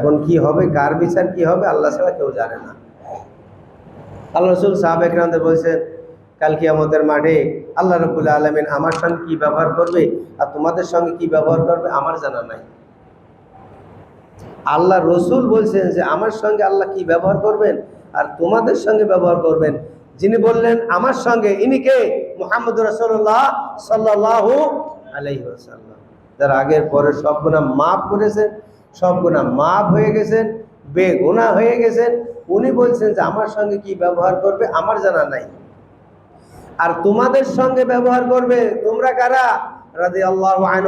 এখন কি হবে, কার বিচার কি হবে, আল্লাহ ছাড়া কেউ জানে না। আল্লাহ রসুল সাহাব একরামদের বলছেন কালকে আমাদের মাঠে আল্লাহ রবুল্লা আলমিন আমার সঙ্গে কি ব্যবহার করবে আর তোমাদের সঙ্গে কি ব্যবহার করবে আমার জানা নাই। আল্লাহ রসুল বলছেন যে, আমার সঙ্গে আল্লাহ কি ব্যবহার করবেন আর তোমাদের সঙ্গে ব্যবহার করবেন? যিনি বললেন, আমার সঙ্গে, ইনি কে? মোহাম্মদ রসুল্লাহ সাল্লাহ ওয়াসাল্লাম। যার আগের পরে সব গুণা মাফ করেছেন সব গুণা মাফ হয়ে গেছেন বেগুনা হয়ে গেছেন। উনি বলছেন যে, আমার সঙ্গে কি ব্যবহার করবে? আমার জানা নাই। আর তোমাদের সঙ্গে ব্যবহার করবে তোমরা কারা? রাজি আল্লাহ আন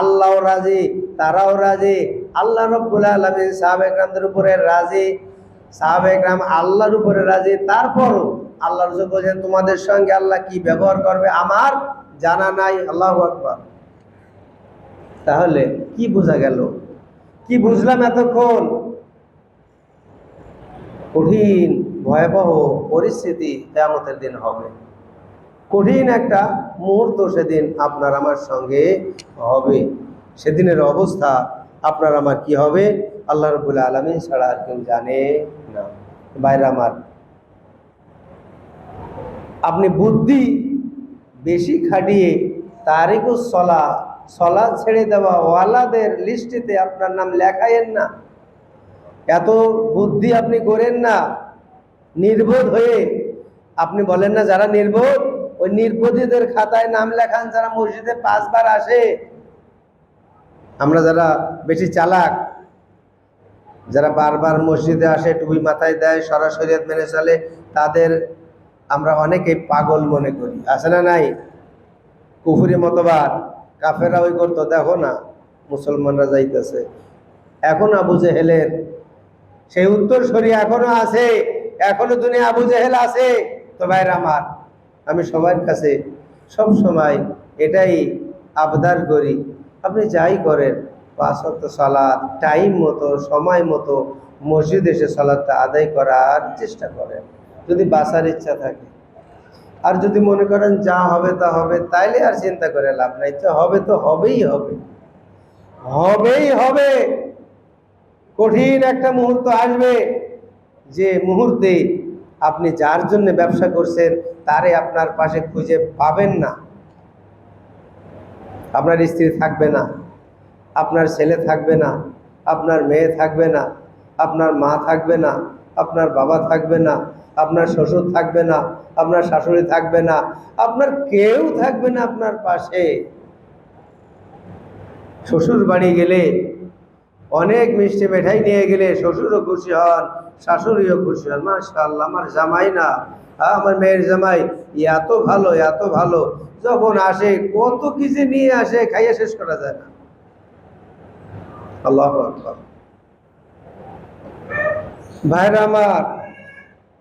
আল্লাহ রাজি, তারাও রাজি। আল্লাহ রব্বুল আলমিন সাহাবেকরামদের উপরে রাজি। সাহাবেকরাম আল্লাহর উপরে রাজি। তারপরও আল্লাহ রসুল বলছেন, তোমাদের সঙ্গে আল্লাহ কি ব্যবহার করবে? আমার জানা নাই। আল্লাহ আকবর। তাহলে কি বোঝা গেল? কি বুঝলাম এতক্ষণ? কঠিন, ভয়াবহ পরিস্থিতি কেয়ামতের দিন হবে। কঠিন একটা মুহূর্ত সেদিন আপনার আমার সঙ্গে হবে। সেদিনের অবস্থা আপনার আমার কি হবে? আল্লাহ রবুল আলমী ছাড়া আর কেউ জানে না। বাইরে আমার, আপনি বুদ্ধি বেশি খাটিয়ে তারিকুস সলা সলা ছেড়ে দেওয়া ওয়ালাদের লিস্টিতে আপনার নাম লেখায়েন না। এত বুদ্ধি আপনি করেন না। নির্বোধ হয়ে আপনি বলেন না যারা নির্বোধ, ওই নির্বোধীদের খাতায় নাম লেখান যারা মসজিদে পাঁচবার আসে। আমরা যারা বেশি চালাক, যারা বারবার মসজিদে আসে, টুপি মাথায় দেয়, সরাসরি মেনে চলে, তাদের আমরা অনেকেই পাগল মনে করি। আছে না নাই? কুফুরি মতবাদ। কাফেরা ওই করতো দেখো না, মুসলমানরা যাইতেছে। এখন আবু জেহেলের সেই উত্তর সরিয়ে এখনও আছে, এখনও দুনিয়া আবু জেহেল আছে। তো ভাইর আমার, আমি সবার কাছে সব সময় এটাই আবদার করি, আপনি যাই করেন, পাঁচ ওয়াক্ত সালাদ টাইম মতো, সময় মতো মসজিদ এসে সালাদটা আদায় করার চেষ্টা করেন। যদি বাঁচার ইচ্ছা থাকে। আর যদি মনে করেন যা হবে তা হবে, তাইলে আর চিন্তা করে লাভ নাই। তো হবে তো হবেই হবে। হবেই হবে। কঠিন একটা মুহূর্ত আসবে যে মুহূর্তে আপনি যার জন্য ব্যবসা করছেন, তারে আপনার পাশে খুঁজে পাবেন না। আপনার স্ত্রী থাকবে না, আপনার ছেলে থাকবে না, আপনার মেয়ে থাকবে না, আপনার মা থাকবে না, আপনার বাবা থাকবে না আপনার শ্বশুর থাকবে না আপনার শাশুড়ি থাকবে না আপনার কেউ থাকবে না আপনার পাশে। শ্বশুর বাড়ি গেলে অনেক মিষ্টি মেঠাই নিয়ে গেলে শ্বশুরও খুশি হন শাশুড়িও খুশি হন। মাশাল্লাহ আমার জামাই না। আহ, আমার মেয়ের জামাই এত ভালো এত ভালো। যখন আসে কত কিছু নিয়ে আসে খাইয়ে শেষ করা যায় না। আল্লাহ ভাইরা আমার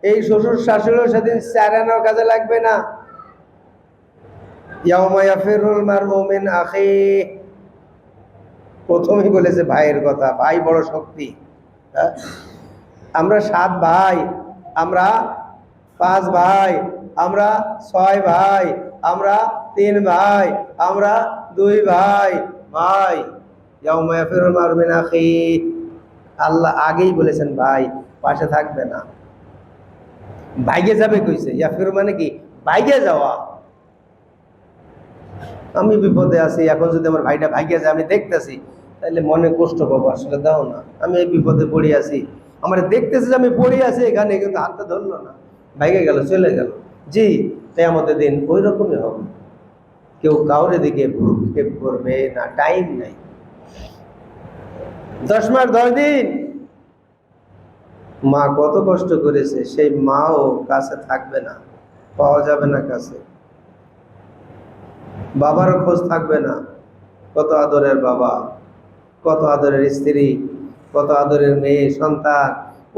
এই শ্বশুর শাশুড়িও সেদিন চারানোর কাজে লাগবে না। প্রথমেই বলেছে ভাইয়ের কথা, ভাই বড় শক্তি। হ্যাঁ? আমরা সাত ভাই, আমরা পাঁচ ভাই, আমরা ছয় ভাই, আমরা তিন ভাই, আমরা দুই ভাই ভাই। আল্লাহ আগেই বলেছেন, ভাই পাশে থাকবে না। বাইকে যাবে কইছে ইয়াফির মানে কি বাইকে যাওয়া। আমি বিপদে আছি, এখন যদি আমার ভাইটা ভাইকে যায়, আমি দেখতেছি তাহলে মনে কষ্ট পাবো, আসলে দাও না। আমি এই বিপদে পড়ে আছি। আমার দেখতেছি যে আমি পড়ে আছি এখানে, কিন্তু হাতটা ধরলো না। ভাইকে গেল, চলে গেল। জি তাই আমাদের দিন ওই রকমই হবে। কেউ কাউরে দিকে ভ্রুক্ষেপ করবে না টাইম নাই। দশ মাস, দশ দিন। মা কত কষ্ট করেছে, সেই মাও কাছে থাকবে না, পাওয়া যাবে না কাছে। বাবারও খোঁজ থাকবে না, কত আদরের বাবা, কত আদরের স্ত্রী, কত আদরের মেয়ে, সন্তান,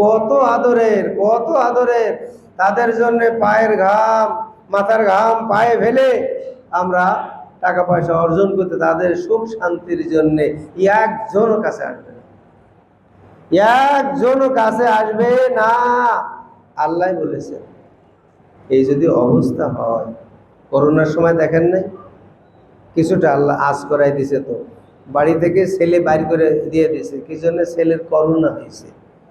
কত আদরের কত আদরের। তাদের জন্য পায়ের ঘাম, মাথার ঘাম পায়ে ফেলে আমরা টাকা পয়সা অর্জন করতে তাদের সুখ শান্তির জন্যে একজনও কাছে আসবে একজনও কাছে আসবে না। আল্লাহ বলেছে এই যদি অবস্থা হয়, করোনার সময় দেখেন নাই? কিছুটা আল্লাহ আজ করাই দিছে তো। বাড়ি থেকে ছেলে বাইর করে দিয়ে দিয়েছে কি জন্য? ছেলের করোনা হয়েছে।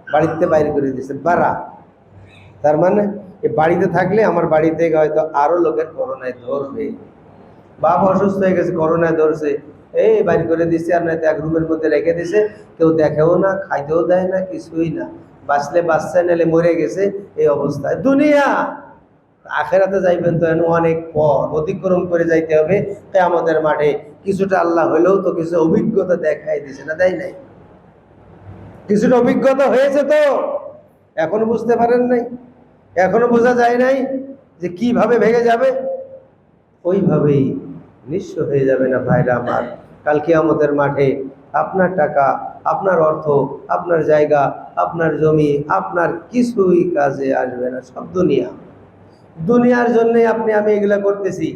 বাড়িতে বাইর করে দিয়েছে বাড়া। তার মানে বাড়িতে থাকলে আমার বাড়ি থেকে হয়তো আরও লোকের করোনায় ধরবে বাপ অসুস্থ হয়ে গেছে, করোনায় ধরছে। এই বাইর করে দিছে আর নয়তো এক রুমের মধ্যে রেখে দিছে। কেউ দেখেও না, খাইতেও দেয় না, কিছুই না। বাঁচলে বাচ্চা নেলে মরে গেছে এই অবস্থায়। দুনিয়া! আখেরাতে যাইবেন তো অনেক পর অতিক্রম করে যাইতে হবে তাই আমাদের মাঠে। কিছুটা আল্লাহ হলেও তো কিছু অভিজ্ঞতা দেখাই দিছে না তাই নাই। কিছুটা অভিজ্ঞতা হয়েছে তো, এখনও বুঝতে পারেন নাই। এখনও বোঝা যায় নাই যে কীভাবে ভেঙে যাবে। ওইভাবেই নিঃস্ব হয়ে যাবে না ভাইরা আমার। কালকে আমাদের মাঠে আপনার টাকা, আপনার অর্থ, আপনার জায়গা, আপনার জমি, আপনার কিছুই কাজে আসবে না, সব দুনিয়া। দুনিয়ার জন্য আপনি, আমি এগুলা করতেছি।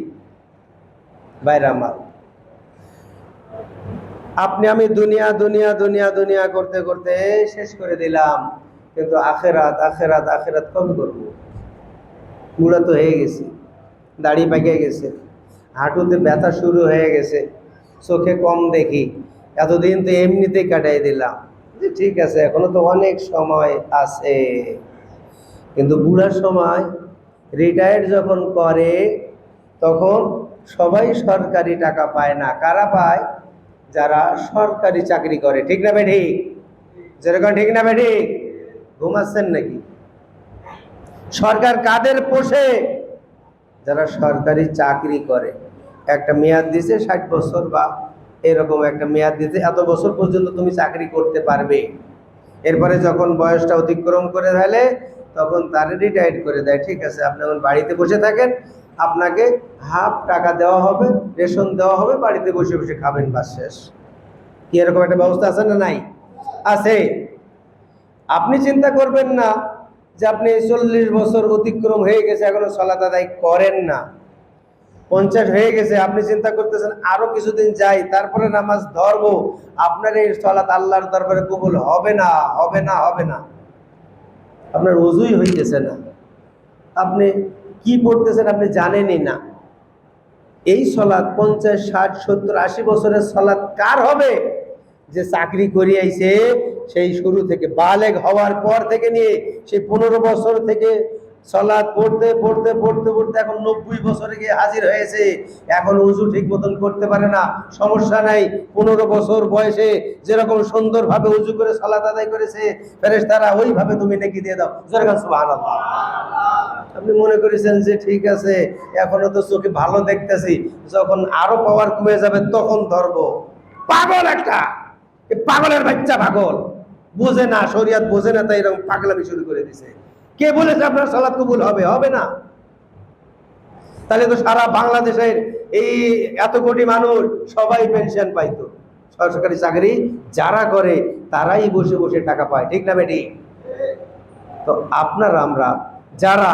ভাইরা আমার, আপনি, আমি দুনিয়া দুনিয়া দুনিয়া দুনিয়া করতে করতে শেষ করে দিলাম। কিন্তু আখেরাত আখেরাত আখেরাত কবে করব? বুড়া তো হয়ে গেছে। দাড়ি পেকে গেছে। হাঁটুতে ব্যথা শুরু হয়ে গেছে। চোখে কম দেখি। এতদিন তো এমনিতেই কাটাই দিলাম। যে ঠিক আছে, এখনও তো অনেক সময় আছে। কিন্তু বুড়ার সময় রিটায়ার্ড যখন করে, তখন সবাই সরকারি টাকা পায় না। কারা পায়? যারা সরকারি চাকরি করে। ঠিক না বেঠি? যেরকম ঠিক না বেঠি? ঘুমাচ্ছেন নাকি? সরকার কাদের পোষে? যারা সরকারি চাকরি করে। একটা মেয়াদ দিছে ষাট বছর বা এরকম একটা মেয়াদ দিতে এত বছর পর্যন্ত তুমি চাকরি করতে পারবে। এরপরে যখন বয়সটা অতিক্রম করে ফেলে, তখন তার রিটায়ার্ড করে দেয়, ঠিক আছে, আপনি যখন বাড়িতে বসে থাকেন, আপনাকে হাফ টাকা দেওয়া হবে রেশন দেওয়া হবে, বাড়িতে বসে বসে খাবেন, বাস শেষ। কি এরকম একটা ব্যবস্থা আছে না নাই? আছে। আপনি চিন্তা করবেন না যে আপনি চল্লিশ বছর অতিক্রম হয়ে গেছে, এখনও সলাত আদায় করেন না। পঞ্চাশ হয়ে গেছে, আপনি চিন্তা করতেছেন, আরও কিছুদিন যাই, তারপরে নামাজ ধরবো, আপনার এই সলাত আল্লাহর দরবারে কবুল হবে না হবে না হবে না। আপনার উজুই হইতেছে না। আপনি কি পড়তেছেন আপনি জানেনই না। এই সলাৎ পঞ্চাশ, ষাট, সত্তর, আশি বছরের সলাৎ কার হবে? যে চাকরি করিয়াইছে সেই শুরু থেকে বালেগ হওয়ার পর থেকে নিয়ে সেই পনেরো বছর থেকে সলাৎ পড়তে পড়তে পড়তে পড়তে এখন নব্বই বছরে গিয়ে হাজির হয়েছে। এখন উজু ঠিক মতন করতে পারে না। সমস্যা নাই। পনেরো বছর বয়সে যেরকম সুন্দরভাবে উজু করে সলাৎ আদায় করেছে ফেরেস তারা ওইভাবে তুমি নেকি দিয়ে দাও। যেরকম সুবহানাল্লাহ। আপনি মনে করেছেন যে ঠিক আছে, এখনও তো চোখে ভালো দেখতেছি। যখন আরও পাওয়ার কমে যাবে, তখন ধরবো। পাগল একটা! পাগলের বাচ্চা পাগল। বোঝে না, শরিয়াত বোঝে না, তাই এরকম পাগলামি শুরু করে দিছে। কে বলেছে আপনার সালাদ কবুল হবে? হবে না। তাহলে তো সারা বাংলাদেশের এই এত কোটি মানুষ সবাই পেনশন পাইতো। সরকারি চাকরি যারা করে, তারাই বসে বসে টাকা পায়, ঠিক না বেটি? তো আপনার, আমরা যারা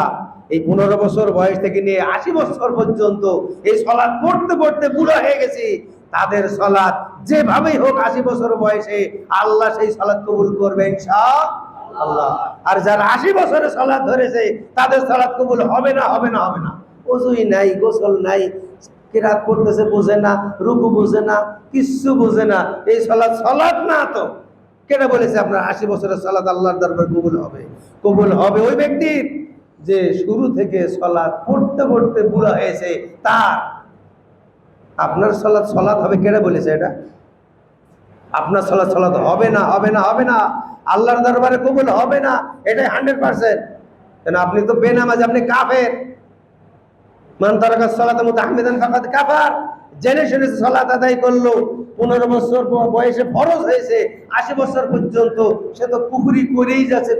এই পনেরো বছর বয়স থেকে নিয়ে আশি বছর পর্যন্ত এই সলাদ পড়তে পড়তে বুড়ো হয়ে গেছি তাদের সলাদ যেভাবেই হোক আশি বছর বয়সে আল্লাহ সেই সলাদ কবুল করবে আল্লাহ আর যারা আশি বছরে সলাদ ধরেছে, তাদের সলাদ কবুল হবে না হবে না হবে না। ওজুই নাই, গোসল নাই, কিরাত পড়তেছে, বোঝে না, রুকু বোঝে না, কিচ্ছু বোঝে না। এই সলাদ সলাদ না তো। কেন বলেছে আপনার আশি বছরের সলাদ আল্লাহর দরবার কবুল হবে? কবুল হবে ওই ব্যক্তির যে শুরু থেকে সলাদ পড়তে পড়তে বুড়া হয়েছে, তার আপনার সলাদ সলাদ হবে কেন বলেছে এটা? আপনার সলাদ সলাদ হবে না হবে না হবে না। আল্লাহর দরবারে কবুল হবে না, এটাই হান্ড্রেড পার্সেন্ট। কেন আপনি তো বেনামাজ, আপনি কাফের। জেনে আদায় করল, পনেরো বছর বয়সে হয়েছে, আশি বছর পর্যন্ত সে তো করেই যাচ্ছে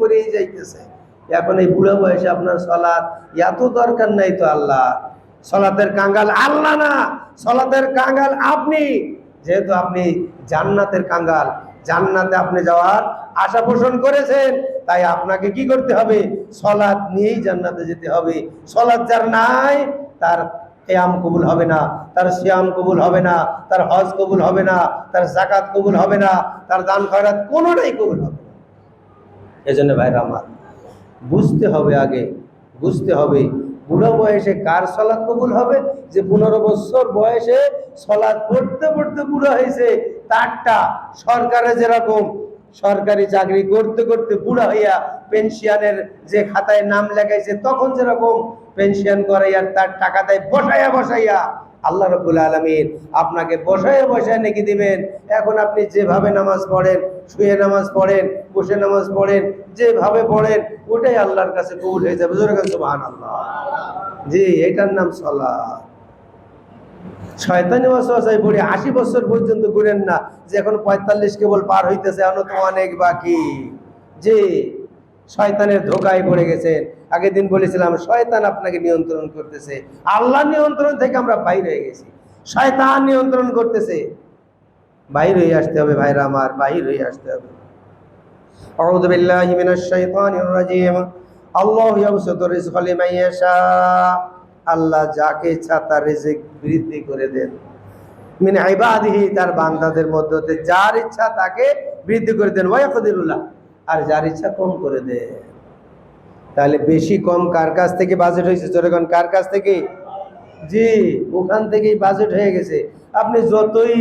করেই যাইতেছে। এখন এই বয়সে আপনার সলাৎ এত দরকার নাই তো আল্লাহ। সলাতের কাঙ্গাল আল্লাহ না, সলাতের কাঙ্গাল আপনি। যেহেতু আপনি জান্নাতের কাঙ্গাল, জান্নাতে আপনি যাওয়ার আশা পোষণ করেছেন, তাই আপনাকে কি করতে হবে? সলাৎ নিয়েই জান্নাতে যেতে হবে। সলাৎ যার নাই, তার কেয়াম কবুল হবে না, তার শ্যাম কবুল হবে না, তার হজ কবুল হবে না, তার জাকাত কবুল হবে না, তার দান খয়রাত কোনোটাই কবুল হবে না। এজন্য ভাইরা আমার, বুঝতে হবে আগে, বুঝতে হবে বুড়ো বয়সে কার সলাৎ কবুল হবে? যে পনেরো বছর বয়সে সলাদ পড়তে পড়তে বুড়ো হয়েছে, তারটা সরকারে যেরকম সরকারি চাকরি করতে করতে বুড়া হইয়া পেনশনের যে খাতায় নাম লেখাইছে, তখন যেরকম পেনশন করে আর তার টাকা দেয় বসাইয়া বসাইয়া। আল্লাহ রবুল আলমিন আপনাকে বসাইয়া বসায় নাকি দিবেন। এখন আপনি যেভাবে নামাজ পড়েন শুয়ে নামাজ পড়েন, বসে নামাজ পড়েন, যেভাবে পড়েন, ওটাই আল্লাহর কাছে কবুল হয়ে যাবে। জোরে আল্লাহ জি এটার নাম সলা শয়তানি ওয়াসওয়াসায় পড়ে আশি বছর পর্যন্ত ঘুরেন না, যে এখন পঁয়তাল্লিশ কেবল পার হইতেছে, এখনও অনেক বাকি। জি, শয়তানের ধোকায় পড়ে গেছেন। আগের দিন বলেছিলাম, শয়তান আপনাকে নিয়ন্ত্রণ করতেছে। আল্লাহ নিয়ন্ত্রণ থেকে আমরা বাইরে হয়ে গেছি। শয়তান নিয়ন্ত্রণ করতেছে। বাইর হয়ে আসতে হবে ভাইরা আমার বাইর হয়ে আসতে হবে أعوذ بالله من الشيطان الرجيم الله يبسط الرزق لمن يشاء আল্লাহ যাকে ইচ্ছা তার রিজিক বৃদ্ধি করে দেন মিন ইবাদিহি তার বান্দাদের মধ্যে হতে যার ইচ্ছা তাকে বৃদ্ধি করে দেন ওয়াকদিরুল্লাহ আর যার ইচ্ছা কম করে দেন তাহলে বেশি কম কার কাছ থেকে বাজেট হয়েছে যখন কার কাছ থেকে জি ওখান থেকেই বাজেট হয়ে গেছে আপনি যতই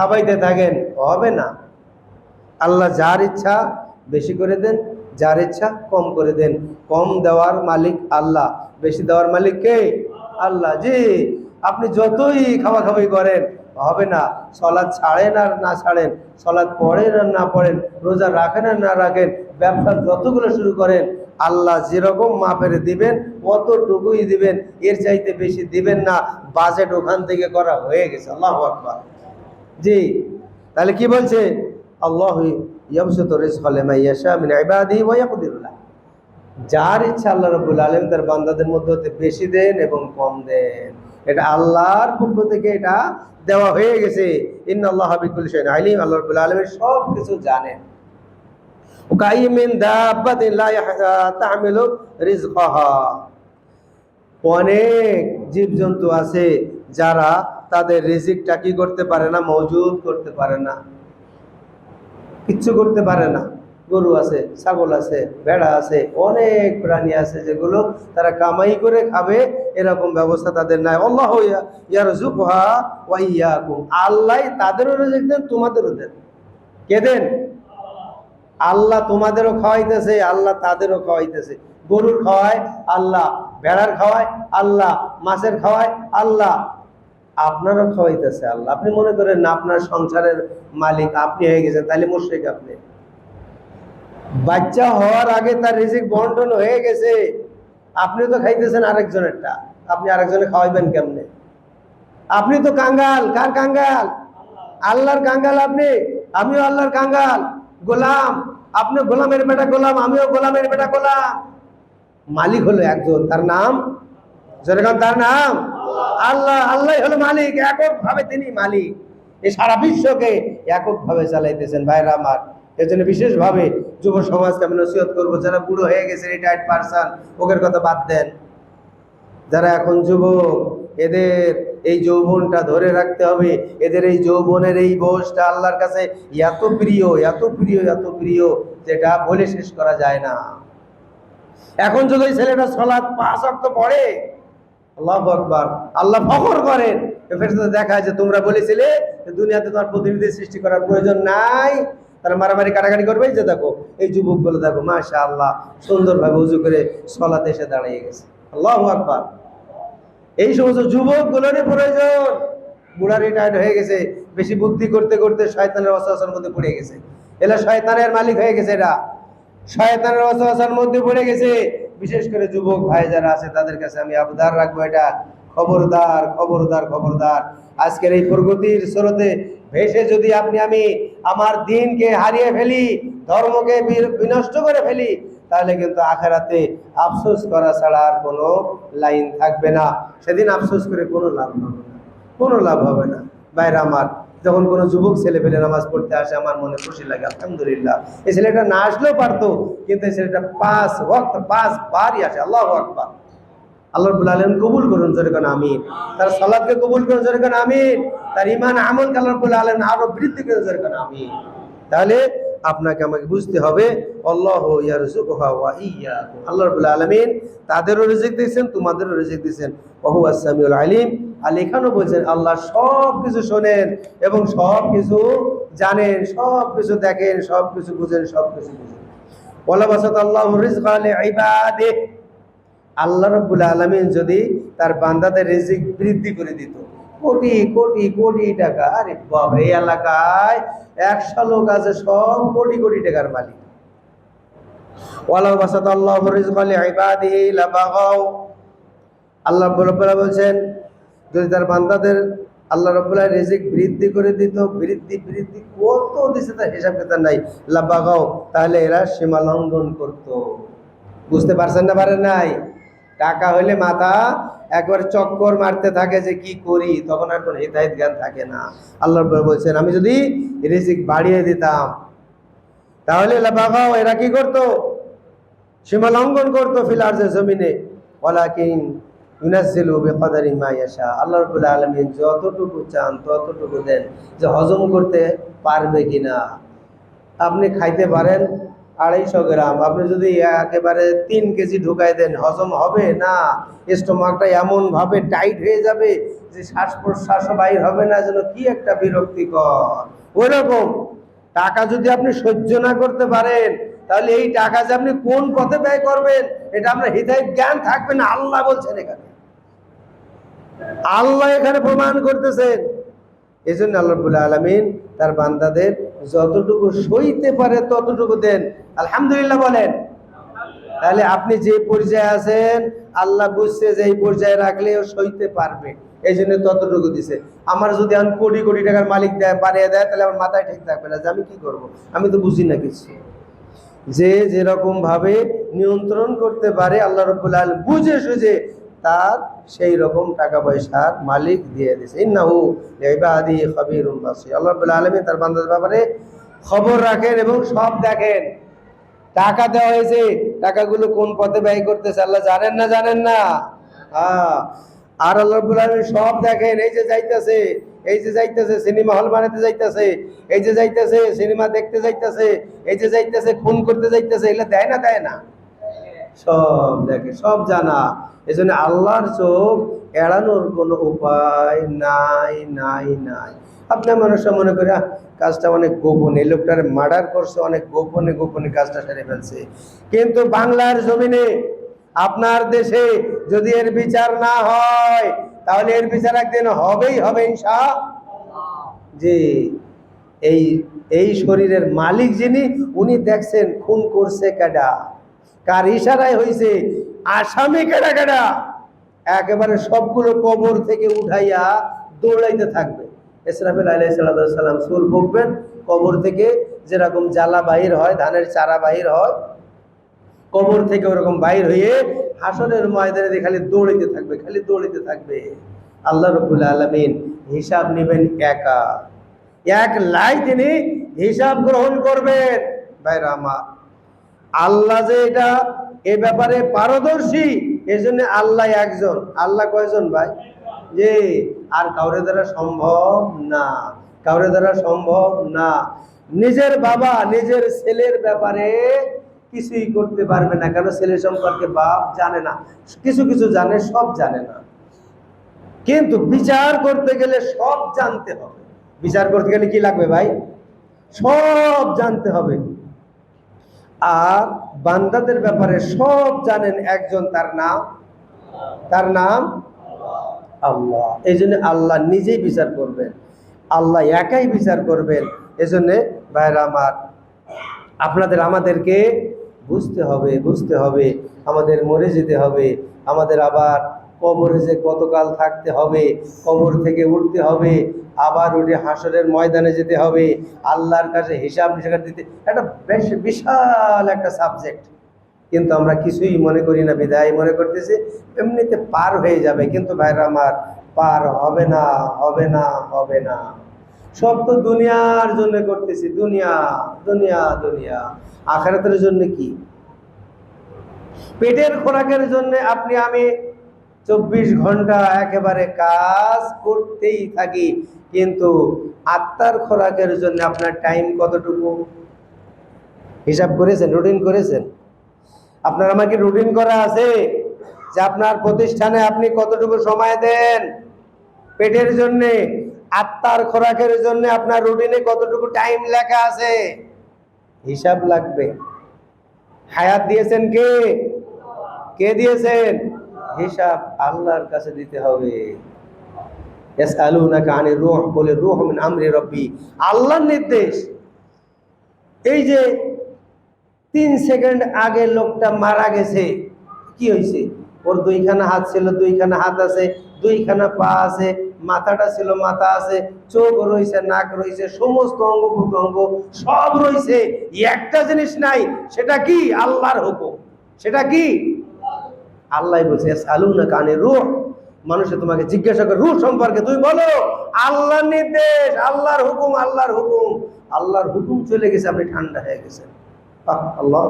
থাবাইতে থাকেন, হবে না। আল্লাহ যার ইচ্ছা বেশি করে দেন, যার ইচ্ছা কম করে দেন। কম দেওয়ার মালিক আল্লাহ। বেশি দেওয়ার মালিক কে? আল্লাহ। জি, আপনি যতই খাওয়া খাওয়াই করেন, হবে না। সলাদ ছাড়েন আর না ছাড়েন সলাদ পড়েন আর না পড়েন, রোজা রাখেন আর না রাখেন ব্যবসা যতগুলো শুরু করেন, আল্লাহ যেরকম মাপের দিবেন, অতটুকুই দিবেন। এর চাইতে বেশি দিবেন না। বাজেট ওখান থেকে করা হয়ে গেছে। আল্লাহ আকবার। জি। তাহলে কি বলছে? আল্লাহ যার ইচ্ছা আল্লাহ রবুল আলম তার বান্দাদের মধ্যে হতে বেশি দেন এবং কম দেন। এটা আল্লাহর পক্ষ থেকে এটা দেওয়া হয়ে গেছে। ইন আল্লাহ হাবিকুল সেন আলিম আল্লাহ রবুল আলমের সব কিছু জানেন অনেক জীবজন্তু আছে যারা তাদের রিজিকটা কি করতে পারে না, মজুদ করতে পারে না, কিচ্ছু করতে পারে না। গরু আছে, ছাগল আছে, ভেড়া আছে, অনেক প্রাণী আছে যেগুলো তারা কামাই করে খাবে, এরকম ব্যবস্থা তাদের নাই। আল্লাহ আল্লাহ তাদেরও রিজিক দেন, তোমাদেরও দেন। কে দেন? আল্লাহ তোমাদেরও খাওয়াইতেছে, আল্লাহ তাদেরও খাওয়াইতেছে। গরুর খাওয়ায়, আল্লাহ ভেড়ার খাওয়ায়, আল্লাহ মাছের খাওয়ায়, আল্লাহ আপনারও খাওয়াইতেছে আল্লাহ। আপনি মনে করেন না, আপনার সংসারের মালিক, আপনি হয়ে গেছেন তাহলে মুশ্রিক আপনি। বাচ্চা হওয়ার আগে তার রিজিক বন্টন হয়ে গেছে। আপনি তো খাইতেছেন আরেকজনেরটা। আপনি আরেকজনে খাওয়াইবেন কেমনে? আপনি তো কাঙ্গাল। কার কাঙ্গাল? আল্লাহর কাঙ্গাল আপনি। আমিও আল্লাহর কাঙ্গাল। গোলাম। আপনি গোলামের বেটা গোলাম, আমিও গোলামের বেটা গোলাম। মালিক হলো একজন। তার নাম? যেরকম তার নাম? আল্লাহ আল্লাহ হলো মালিক, এককভাবে তিনি মালিক। এই সারা বিশ্বকে এককভাবে চালাইতেছেন ভাইরা আমার। এর জন্য বিশেষভাবে যুব সমাজকে আমি নসিহত করব, যারা বুড়ো হয়ে গেছে রিটায়ার্ড পার্সন ওদের কথা বাদ দেন। যারা এখন যুবক, এদের এই যৌবনটা ধরে রাখতে হবে। এদের এই যৌবনের এই বয়সটা আল্লাহর কাছে এত প্রিয় এত প্রিয় এত প্রিয়, যেটা বলে শেষ করা যায় না। এখন যদি ছেলেটা সলাৎ পাঁচ অক্ট পড়ে আল্লাহ আকবার। আল্লাহ ফখর করেন ফেরেশতা দেখায় যে তোমরা বলেছিলে যে দুনিয়াতে তোমার প্রতিনিধি সৃষ্টি করার প্রয়োজন নাই। তারা মারামারি কাটাকাটি করবে। যে দেখো, এই যুবকগুলো দেখো মাশা আল্লাহ সুন্দরভাবে উজু করে সলাতে এসে দাঁড়িয়ে গেছে। আল্লাহ আকবার। এই সমস্ত যুবকগুলোরই প্রয়োজন। বুড়া রিটায়ার্ড হয়ে গেছে। বেশি বুদ্ধি করতে করতে শয়তানের অসহাসার মধ্যে পড়ে গেছে। এলা শয়তানের মালিক হয়ে গেছে এরা। শয়তানের অসহাসার মধ্যে পড়ে গেছে। বিশেষ করে যুবক ভাই যারা আছে, তাদের কাছে আমি আবদার রাখব এটা। খবরদার খবরদার খবরদার। আজকের এই প্রগতির স্রোতে ভেসে যদি আপনি, আমি আমার দিনকে হারিয়ে ফেলি, ধর্মকে বিনষ্ট করে ফেলি, তাহলে কিন্তু আখেরাতে আফসোস করা ছাড়া আর কোনো লাইন থাকবে না। সেদিন আফসোস করে কোনো লাভ হবে না। কোনো লাভ হবে না। বাইরে আমার যখন কোনো যুবক ছেলে পেলে নামাজ পড়তে আসে, আমার মনে খুশি লাগে, আলহামদুলিল্লাহ। এই ছেলেটা না আসলেও পারতো, কিন্তু এই ছেলেটা পাঁচ ওয়াক্ত, পাঁচ বারই আসে, আল্লাহ আকবার। আল্লাহ আলম কবুল করুন যেরকম আমিন। তার সালাদকে কবুল করুন যেরকম আমিন। তার ইমান আমলকে আল্লাহ আলম আরও বৃদ্ধি করুন যেরকম আমিন। তাহলে আপনাকে আমাকে বুঝতে হবে। আল্লাহ আল্লাহ রাব্বুল আলামিন তাদেরও রিজিক দিয়েছেন, তোমাদেরও রিজিক দিয়েছেন। ওহু আসামিউল আলিম। আর এখানেও বলছেন, আল্লাহ সব কিছু শোনেন এবং সব কিছু জানেন সব কিছু দেখেন সব কিছু বুঝেন। সব কিছু বুঝেন আল্লাহু রব্বুল আলমিন যদি তার বান্দাদের রেজিক বৃদ্ধি করে দিত। কোটি কোটি কোটি টাকা। আরে বাবরে এই এলাকায় একশো লোক আছে, সব কোটি কোটি টাকার মালিক। ওয়ালাউ বাসাত আল্লাহ রিজকা লিইবাদিহি লাবাগাও আল্লাহ রব্বুল বলছেন, যদি তার বান্দাদের আল্লাহ রব্বুল্লাহ রিজিক বৃদ্ধি করে দিত, বৃদ্ধি বৃদ্ধি কত দিছে তার হিসাব কিতাব নাই। লাবাগাও তাহলে এরা সীমা লঙ্ঘন করতো। বুঝতে পারছেন না পারেন নাই? টাকা হইলে মাথা একবার চক্কর মারতে থাকে যে কি করি, তখন আর কোনো হিতাহিত জ্ঞান থাকে না। আল্লাহ বলছেন, আমি যদি রিজিক বাড়িয়ে দিতাম, তাহলে লাবাগাও এরা কি করতো? সীমা লঙ্ঘন করতো ফিলার যে জমিনে। ওয়ালাকিন ইউনাজিলু বিকদারি মা ইয়াশা। আল্লাহ রাব্বুল আলামিন যতটুকু চান, ততটুকু দেন যে হজম করতে পারবে কিনা। আপনি খাইতে পারেন আড়াইশো গ্রাম। আপনি যদি একেবারে তিন কেজি ঢুকাই দেন, হজম হবে না? স্টোমাকটা এমন ভাবে টাইট হয়ে যাবে যে শ্বাস প্রশ্বাসও বাইর হবে না, যেন কি একটা বিরক্তিকর। ওই রকম টাকা যদি আপনি সহ্য না করতে পারেন, তাহলে এই টাকা যে আপনি কোন পথে ব্যয় করবেন, এটা আপনার হৃদয় জ্ঞান থাকবে না। আল্লাহ বলছেন এখানে। আল্লাহ এখানে প্রমাণ করতেছেন। এই জন্য আল্লাহ আলমিন তার বান্দাদের যতটুকু সইতে পারে ততটুকু দেন। আলহামদুলিল্লাহ বলেন। তাহলে আপনি যে পর্যায়ে আছেন, আল্লাহ বুঝছে যে এই পর্যায়ে রাখলে ও সইতে পারবে। এই জন্য ততটুকু দিছে। আমার যদি আমি কোটি কোটি টাকার মালিক দেয়, বাড়িয়ে দেয়, তাহলে আমার মাথায় ঠিক থাকবে না যে আমি কি করব? আমি তো বুঝি না কিছু। যে যেরকম ভাবে নিয়ন্ত্রণ করতে পারে, আল্লাহ রব্বুল আলম বুঝে সুঝে তার সেই রকম টাকা পয়সার মালিক দিয়ে দিছে। ইন্নাহু ইবাদি বাসীর। আল্লাহ রাব্বুল আলামিন তার বান্দাদের ব্যাপারে খবর রাখেন এবং সব দেখেন। টাকা দেওয়া হয়েছে, টাকাগুলো কোন পথে ব্যয় করতেছে আল্লাহ জানেন না জানেন না? হ্যাঁ। আর আল্লাহ সব দেখেন, এই যে যাইতেছে, এই যে যাইতেছে, সিনেমা হল বানাতে যাইতেছে, এই যে যাইতেছে, সিনেমা দেখতে যাইতেছে, এই যে যাইতেছে, খুন করতে যাইতেছে, এগুলো দেয় না দেয় না? সব দেখে সব জানা। এই জন্য আল্লাহর চোখ এড়ানোর কোনো উপায় নাই নাই নাই। আপনার মানুষরা মনে করে "আহ, কাজটা অনেক গোপন লোকটার মার্ডার করছে অনেক গোপনে গোপনে কাজটা সেরে ফেলছে। কিন্তু বাংলার জমিনে আপনার দেশে যদি এর বিচার না হয় তাহলে এর বিচার একদিন হবেই হবে ইনশা যে এই এই শরীরের মালিক যিনি উনি দেখছেন খুন করছে কেডা? কার ইশারায় হয়েছে আসামি কেডা কেডা? একেবারে সবগুলো কবর থেকে উঠাইয়া দৌড়াইতে থাকবে। ইসরাফিল আলাই সাল্লাম সুর ফুকবেন। কবর থেকে যেরকম জ্বালা বাহির হয়, ধানের চারা বাহির হয়, কবর থেকে ওরকম বাইর হয়ে হাসনের ময়দানে খালি দৌড়িতে থাকবে, খালি দৌড়িতে থাকবে। আল্লাহ রবুল আলমিন হিসাব নেবেন একা। এক লাই তিনি হিসাব গ্রহণ করবেন। ভাইরা আমার আল্লাহ যে এটা এ ব্যাপারে পারদর্শী এই জন্য আল্লাহ একজন। আল্লাহ কয়জন ভাই? যে আর কাউরে দ্বারা সম্ভব না। কাউরে দ্বারা সম্ভব না। নিজের বাবা, নিজের ছেলের ব্যাপারে কিছুই করতে পারবে না, কেন ছেলে সম্পর্কে বাপ জানে না। কিছু কিছু জানে, সব জানে না। কিন্তু বিচার করতে গেলে সব জানতে হবে। বিচার করতে গেলে কি লাগবে ভাই? সব জানতে হবে। আর বান্দাদের ব্যাপারে সব জানেন একজন, তার নাম? তার নাম? আল্লাহ। এই জন্য আল্লাহ নিজেই বিচার করবেন। আল্লাহ একাই বিচার করবেন। এই জন্যে ভাইরা আমার, আপনাদের আমাদেরকে বুঝতে হবে বুঝতে হবে। আমাদের মরে যেতে হবে। আমাদের আবার কবরে যে কতকাল থাকতে হবে, কবর থেকে উঠতে হবে, আবার উঠে হাসরের ময়দানে যেতে হবে, আল্লাহর কাছে হিসাব নিসাব দিতে, একটা বেশ বিশাল একটা সাবজেক্ট কিন্তু আমরা কিছুই মনে করি না, বিদায় মনে করতেছি, এমনিতে পার হয়ে যাবে। কিন্তু ভাইরা আমার, পার হবে না হবে না হবে না। সব তো দুনিয়ার জন্য করতেছি, দুনিয়া দুনিয়া দুনিয়া। আখারাতের জন্য কি? পেটের খোরাকের জন্য আপনি, আমি চব্বিশ ঘণ্টা একেবারে কাজ করতেই থাকি। কিন্তু আত্মার খোরাকের জন্য আপনার টাইম কতটুকু? হিসাব করেছেন রুটিন করেছেন? আপনার আমাকে রুটিন করা আছে যে আপনার প্রতিষ্ঠানে আপনি কতটুকু সময় দেন? পেটের জন্যে, আত্মার খোরাকের জন্য আপনার রুটিনে কতটুকু টাইম লেখা আছে? হিসাব লাগবে। হায়াত দিয়েছেন কে? কে দিয়েছেন? হিসাব আল্লাহর কাছে দিতে হবে। বলে আল্লাহর নির্দেশ। এই যে তিন সেকেন্ড আগে লোকটা মারা গেছে, কি হয়েছে ওর দুইখানা হাত ছিল, দুইখানা হাত আছে, দুইখানা পা আছে, মাথাটা ছিল, মাথা আছে, চোখ রয়েছে নাক রয়েছে সমস্ত অঙ্গ প্রত্যঙ্গ সব রয়েছে একটা জিনিস নাই, সেটা কি? আল্লাহর হুকুম। সেটা কি? আল্লাহ বলছে কানে রুহ। মানুষে তোমাকে জিজ্ঞাসা করে, রুহ সম্পর্কে তুই বলো। আল্লাহ নির্দেশ, আল্লাহর হুকুম আল্লাহর হুকুম। আল্লাহর হুকুম চলে গেছে, আপনি ঠান্ডা হয়ে গেছেন। আল্লাহ।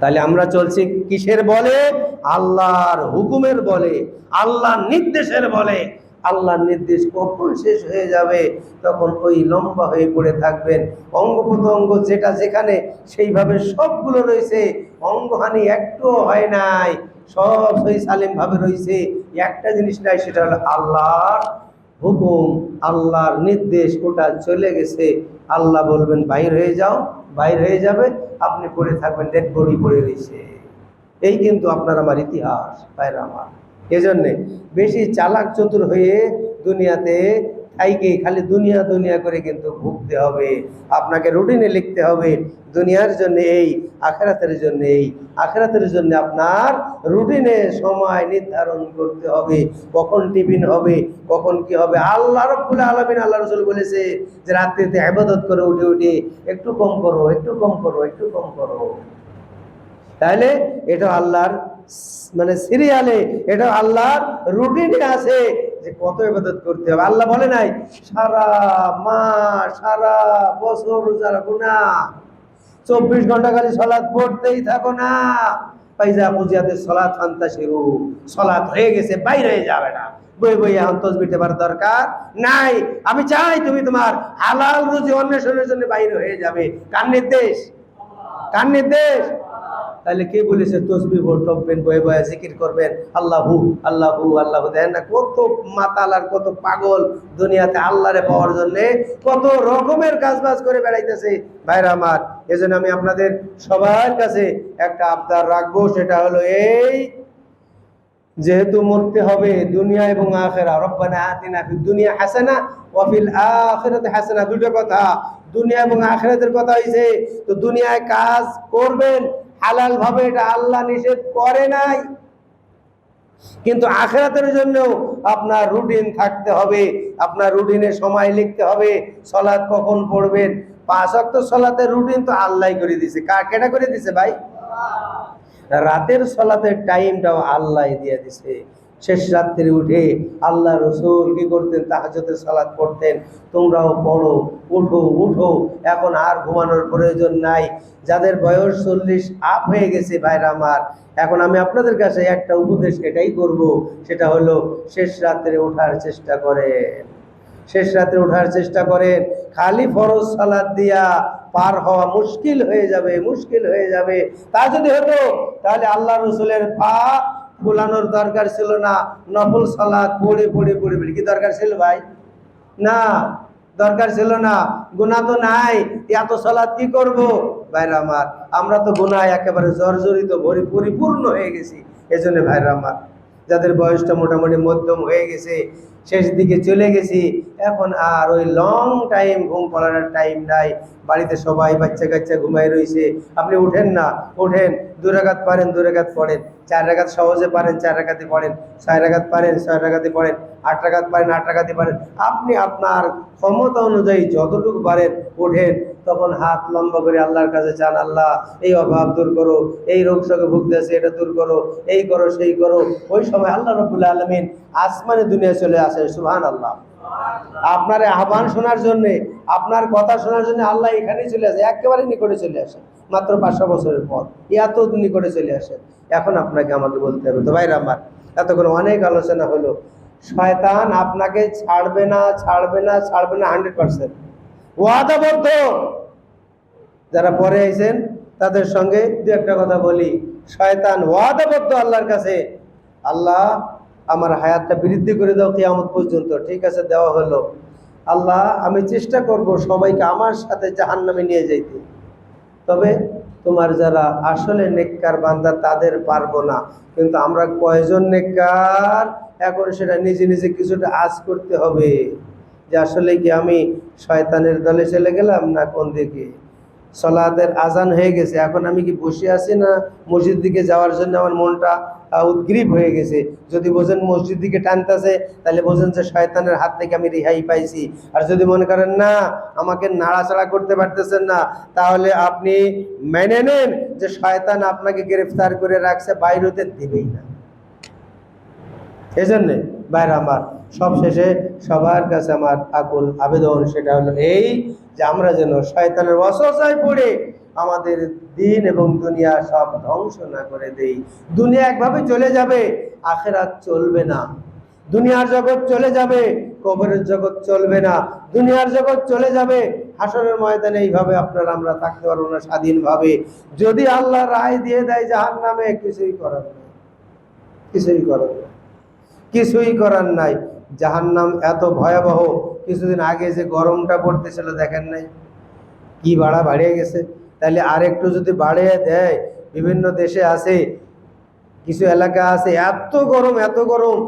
তাহলে আমরা চলছি কিসের বলে? আল্লাহর হুকুমের বলে, আল্লাহর নির্দেশের বলে। আল্লাহর নির্দেশ কখন শেষ হয়ে যাবে, তখন ওই লম্বা হয়ে পড়ে থাকবেন। অঙ্গ প্রত্যঙ্গ যেটা যেখানে, সেইভাবে সবগুলো রয়েছে। অঙ্গহানি একটুও হয় নাই, সব সই সালিম ভাবে রয়েছে। একটা জিনিস নাই, সেটা হলো আল্লাহর হুকুম, আল্লাহর নির্দেশ, ওটা চলে গেছে। আল্লাহ বলবেন, বাইর হয়ে যাও, বাইর হয়ে যাবে, আপনি পড়ে থাকবেন ডেড বডি পড়ে রয়েছে। এই কিন্তু আপনার আমার ইতিহাস বাইরে আমার। এজন্যে বেশি চালাক চতুর হয়ে দুনিয়াতে থাইকে খালি দুনিয়া দুনিয়া করে কিন্তু ভুগতে হবে। আপনাকে রুটিনে লিখতে হবে, দুনিয়ার জন্য এই, আখেরাতের জন্য এই। আখেরাতের জন্য আপনার রুটিনে সময় নির্ধারণ করতে হবে। কখন টিফিন হবে, কখন কি হবে? আল্লাহ রব্বুল আলমিন, আল্লাহ রসুল বলেছে যে রাত্রিতে আবাদত করে উঠে উঠে একটু কম করো, একটু কম করো, একটু কম করো। তাহলে এটা আল্লাহর মানে সিরিয়ালে এটা আল্লাহর রুটিনে আছে যে কত ইবাদত করতে হবে। আল্লাহ বলে নাই, সারা মাস, সারা বছর যারা গুণা চব্বিশ ঘণ্টা খালি সলাৎ পড়তেই থাকো না। পাইজা পুজিয়াতে সলাদ ফান্তা শিরু সলাৎ হয়ে গেছে, বাইরে যাবে না। বই বই এখন তসবি টেবার দরকার নাই। আমি চাই তুমি তোমার হালাল রুজি অন্বেষণের জন্য বাইরে হয়ে যাবে। কার নির্দেশ? কার নির্দেশ? তাহলে কে বলেছে তসবি টপবেন, বয়ে বয়ে জিকির করবেন আল্লাহু আল্লাহু আল্লাহু। দেখেন না, কত মাতাল আর কত পাগল দুনিয়াতে আল্লাহরে পাওয়ার জন্য। কত রকমের কাজ বাজ করে বেড়াইতেছে। ভাইরা আমার, এজন্য আমি আপনাদের সবার কাছে একটা আবদার রাখব, সেটা হলো এই যেহেতু মরতে হবে দুনিয়া এবং আখেরা। রব্বানা আতিনা ফিদ দুনিয়া হাসানা ওয়া ফিল আখিরাতি হাসানা। দুটো কথা। দুনিয়া এবং আখেরাতের কথা হইছে, তো দুনিয়ায় কাজ করবেন হালাল ভাবে এটা আল্লাহ নিষেধ করে নাই। কিন্তু আখেরাতের জন্য আপনার রুটিন থাকতে হবে, আপনার রুটিনে সময় লিখতে হবে সলাদ কখন পড়বেন? পাঁচ অক্ত রুটিন তো আল্লাহ করে দিছে। কেটা করে দিছে ভাই? রাতের সলাতে টাইমটাও আল্লাহ দিয়ে দিছে। শেষ রাত্রে উঠে আল্লাহ রসুল কি করতেন? তাহাজতের সালাদ পড়তেন। তোমরাও পড়ো, উঠো উঠো। এখন আর ঘুমানোর প্রয়োজন নাই। যাদের বয়স চল্লিশ আপ হয়ে গেছে ভাইরা আমার, এখন আমি আপনাদের কাছে একটা উপদেশ এটাই করব, সেটা হলো শেষ রাত্রে ওঠার চেষ্টা করেন। শেষ রাত্রে ওঠার চেষ্টা করেন। খালি ফরজ সালাদ দিয়া পার হওয়া মুশকিল হয়ে যাবে, মুশকিল হয়ে যাবে। তা যদি হতো, তাহলে আল্লাহ রসুলের পা ফুলানোর দরকার ছিল না। নফল সালাদ পড়ে পড়ে পড়ে পড়ে। কি দরকার ছিল ভাই? না, দরকার ছিল না। গুণা তো নাই। এত সালাদ কি করব? ভাইরা আমার, আমরা তো গুনায় একেবারে জর্জরিত, ভরি, পরিপূর্ণ হয়ে গেছি। এই এজন্য ভাইরা আমার, যাদের বয়সটা মোটামুটি মধ্যম হয়ে গেছে, শেষ দিকে চলে গেছি। এখন আর ওই লং টাইম ঘুম পড়ানোর টাইম নাই। বাড়িতে সবাই বাচ্চা কাচ্চা ঘুমাই রয়েছে আপনি উঠেন না, উঠেন। দু রাগাত পারেন দু রাগাত পড়েন। চার রাগাত সহজে পারেন, চার রাগাতে পড়েন। ছয় রাগাত পারেন, ছয় রাগাতে পড়েন। আট রাগাত পারেন, আট রাগাতে পারেন। আপনি আপনার ক্ষমতা অনুযায়ী যতটুকু পারেন, ওঠেন। তখন হাত লম্বা করে আল্লাহর কাছে চান, আল্লাহ, এই অভাব দূর করো, এই রোগ শোকে ভুগতেছে, এটা দূর করো, এই করো, সেই করো। ওই সময় আল্লাহ রবুল্লা আলমিন আসমানে দুনিয়া চলে আসে সুহান আল্লাহ আপনার আহ্বান শোনার জন্য, আপনার কথা শোনার জন্য আল্লাহ এখানেই চলে আসে একেবারে নিকটে চলে আসে। মাত্র পাঁচশো বছরের পর। এত নিকটে চলে আসে। এখন আপনাকে আমাকে বলতে হবে, তো ভাইরা আমার, এতক্ষণ অনেক আলোচনা হলো। শয়তান আপনাকে ছাড়বে না ছাড়বে না ছাড়বে না হান্ড্রেড পার্সেন্ট ওয়াদাবদ্ধ। যারা পরে আইছেন, তাদের সঙ্গে দু একটা কথা বলি। শয়তান ওয়াদাবদ্ধ আল্লাহর কাছে। আল্লাহ আমার হায়াতটা বৃদ্ধি করে দাও কিয়ামত পর্যন্ত। ঠিক আছে, দেওয়া হলো। আল্লাহ, আমি চেষ্টা করব সবাইকে আমার সাথে জাহান্নামে নিয়ে যাইতে। তবে তোমার যারা আসলে নেককার বান্দা, তাদের পারব না। কিন্তু আমরা কয়জন নেককার? এখন সেটা নিজে নিজে কিছুটা আজ করতে হবে। যে আসলে কি আমি শয়তানের দলে চলে গেলাম না কোন দিকে? সলাদের আজান হয়ে গেছে। এখন আমি কি বসে আছি না মসজিদ দিকে যাওয়ার জন্য আমার মনটা উদ্গ্রীব হয়ে গেছে। যদি বোঝেন মসজিদ দিকে টানতেছে, তাহলে বোঝেন যে শয়তানের হাত থেকে আমি রেহাই পাইছি। আর যদি মনে করেন, না, আমাকে নাড়াচাড়া করতে পারতেছেন না, তাহলে আপনি মেনে নেন যে শয়তান আপনাকে গ্রেফতার করে রাখছে বাইরে হতে দেবেই না। এজন্যে বাইরে আমার সব শেষে সবার কাছে আমার আকুল আবেদন, সেটা হলো এই যে আমরা যেন শয়তানের অসহায় পড়ে আমাদের দিন এবং দুনিয়া সব ধ্বংস না করে দেই। দুনিয়া একভাবে চলে যাবে, আখেরাত চলবে না। দুনিয়ার জগৎ চলে যাবে, কবরের জগৎ চলবে না। দুনিয়ার জগৎ চলে যাবে, হাসরের ময়দানে এইভাবে আপনারা আমরা থাকতে পারব না স্বাধীনভাবে। যদি আল্লাহ রায় দিয়ে দেয় জাহান নামে কিছুই করার নেই। কিছুই করার নেই। কিছুই করার নাই। জাহান্নাম এত ভয়াবহ, কিছুদিন আগে যে গরমটা পড়তেছিল, দেখেন নাই? কি বাড়া বাড়িয়ে গেছে। তাহলে আর একটু যদি বাড়িয়ে দেয়, বিভিন্ন দেশে আছে, কিছু এলাকা আছে, এত গরম এত গরম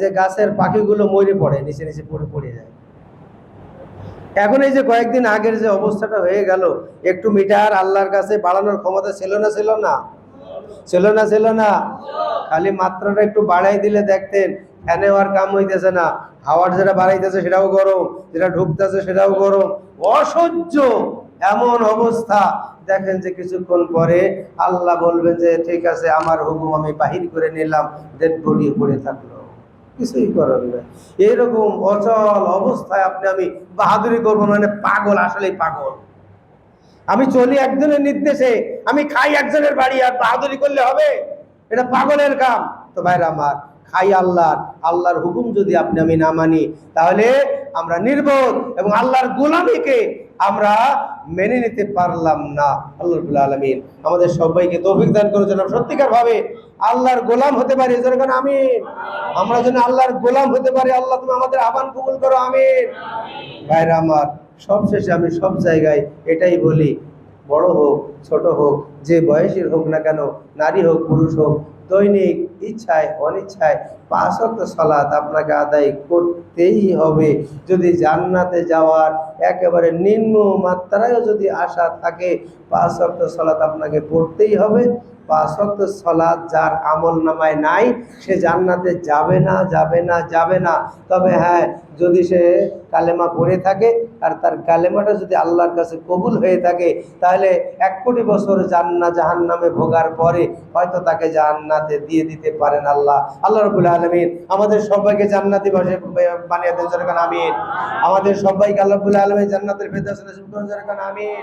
যে গাছের পাখিগুলো মরে পড়ে, নিচে নিচে পড়ে পড়ে যায়। এখন এই যে কয়েকদিন আগের যে অবস্থাটা হয়ে গেল, একটু মিটার আল্লাহর কাছে বাড়ানোর ক্ষমতা ছিল না ছিল না? ছিল না ছিল না? খালি মাত্রাটা একটু বাড়াই দিলে দেখতেন, ফ্যানে আর কাম হইতেছে না। হাওয়ার যেটা বাড়াইতেছে সেটাও গরম, যেটা ঢুকতেছে সেটাও গরম। অসহ্য! এমন অবস্থা। দেখেন যে কিছুক্ষণ পরে আল্লাহ বলবেন যে, ঠিক আছে, আমার হুকুম আমি বাহির করে নিলাম ডেড বডি পড়ে থাকল। কিছুই করার নেই। এরকম অচল অবস্থায় আপনি, আমি বাহাদুরি করব মানে পাগল, আসলেই পাগল। আমি চলি একজনের নির্দেশে, আমি খাই একজনের বাড়ি, আর বাহাদুরি করলে হবে? এটা পাগলের কাম। তো ভাইরা আমার খাই আল্লাহর আল্লাহর হুকুম যদি আপনি আমি না মানি, তাহলে আমরা নির্বোধ এবং আল্লাহর গোলামিকে আমরা মেনে নিতে পারলাম না। আল্লাহ আলমিন আমাদের সবাইকে তৌফিক দান করার জন্য সত্যিকার ভাবে আল্লাহর গোলাম হতে পারি। যেরকম আমিন। আমরা যেন আল্লাহর গোলাম হতে পারি। আল্লাহ, তুমি আমাদের আহ্বান কবুল করো, আমিন। ভাইরা আমার, সবশেষে আমি সব জায়গায় এটাই বলি, বড় হোক, ছোট হোক, যে বয়সের হোক না কেন, নারী হোক, পুরুষ হোক, দৈনিক ইচ্ছায়, অনিচ্ছায় পাঁচ অক্ট সলাৎ আপনাকে আদায় করতেই হবে। যদি জান্নাতে যাওয়ার একেবারে নিম্ন মাত্রায়ও যদি আশা থাকে পাঁচ অক্ট সলাৎ আপনাকে পড়তেই হবে। পাঁচ অক্ট সলাৎ যার আমল নামায় নাই, সে জান্নাতে যাবে না যাবে না যাবে না। তবে হ্যাঁ যদি সে কালেমা পড়ে থাকে আর তার কালেমাটা যদি আল্লাহর কাছে কবুল হয়ে থাকে, তাহলে এক কোটি বছর জান্না জাহান নামে ভোগার পরে হয়তো তাকে জান্নাতে দিয়ে দিতে পারেন আল্লাহ। আল্লাহ রবুল আলমিন আমাদের সবাইকে জান্নাতি বসে বানিয়ে দেন আমিন। আমাদের সবাইকে আল্লাহ রবুল আলমিন জান্নাতের ভেতর আমিন।